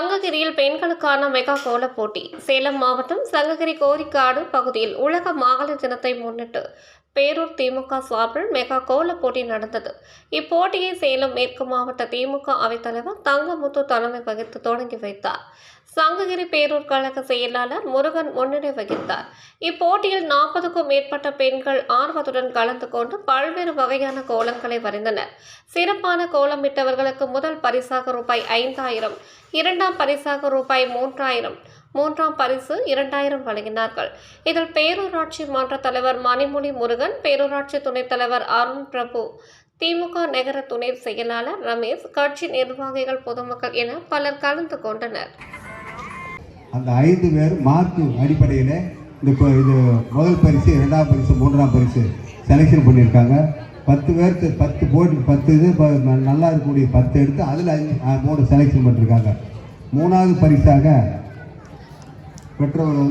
বাংলা சங்ககிரியில் பெண்களுக்கான மெகா கோல போட்டி. சேலம் மாவட்டம் சங்ககிரி கோரிக்காடு பகுதியில் உலக மகளிர் தினத்தை முன்னிட்டு பேரூர் திமுக சார்பில் மெகா கோல போட்டி நடந்தது. இப்போட்டியை சேலம் மேற்கு மாவட்ட திமுக அவைத்தலைவர் தங்கமுத்து தலைமை வகித்து தொடங்கி வைத்தார். சங்ககிரி பேரூர் கழக செயலாளர் முருகன் முன்னிலை வகித்தார். இப்போட்டியில் நாற்பதுக்கும் மேற்பட்ட பெண்கள் ஆர்வத்துடன் கலந்து கொண்டு பல்வேறு வகையான கோலங்களை வரைந்தனர். சிறப்பான கோலமிட்டவர்களுக்கு முதல் பரிசாக ரூபாய் ஐந்தாயிரம் இரண்டாம் பரிசாக ரூபாய் மூன்றாயிரம். மூன்றாம் பரிசு இரண்டாயிரம் வழங்கினார்கள். இதில் பேரூராட்சி மன்ற தலைவர் மணிமொழி முருகன் பேரூராட்சி துணைத் தலைவர் அருண் பிரபு திமுக நகர துணை செயலாளர் ரமேஷ் கட்சி நிர்வாகிகள் பொதுமக்கள் என பலர் கலந்து கொண்டனர். அந்த ஐந்து பேர் மார்க் அடிப்படையில் இந்த இது முதல் பரிசு இரண்டாம் பரிசு மூன்றாம் பரிசு செலெக்ஷன் பண்ணியிருக்காங்க. பத்து பேருக்கு பத்து போட்டி பத்து இது நல்லா இருக்கக்கூடிய பத்து எடுத்து அதில் அஞ்சு மூணு செலெக்ஷன் பண்ணியிருக்காங்க மூணாவது பரிசாக பெற்றவர் வந்து